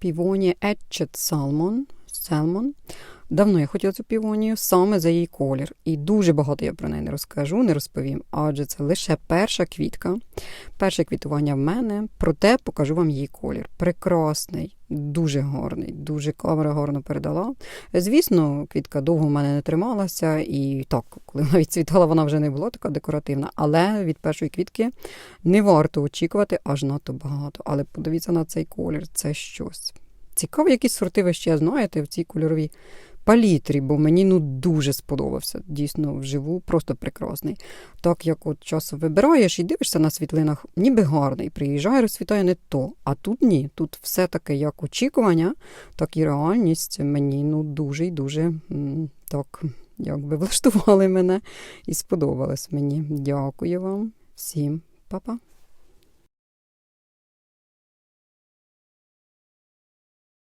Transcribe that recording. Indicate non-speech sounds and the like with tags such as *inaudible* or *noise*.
Півонія Etchet Salmon. Salmon. Давно я хотіла цю півонію саме за її колір. І дуже багато я про неї не розкажу, не розповім, адже це лише перша квітка, перше квітування в мене, проте покажу вам її колір. Прекрасний, дуже гарний, дуже камера гарно передала. Звісно, квітка довго в мене не трималася, і так, коли вона відцвітала, вона вже не була така декоративна. Але від першої квітки не варто очікувати аж надто багато. Але подивіться на цей колір, це щось. Цікаво, які сорти ви ще знаєте в цій кольоровій палітрі, бо мені ну дуже сподобався. Дійсно, вживу, просто прекрасний. Так як от часом вибираєш і дивишся на світлинах, ніби гарний. Приїжджає, розсвітає не то. А тут ні. Тут все таке як очікування, так і реальність мені ну дуже і дуже так якби *laughs* влаштували мене і сподобалось мені. Дякую вам всім, Па-па.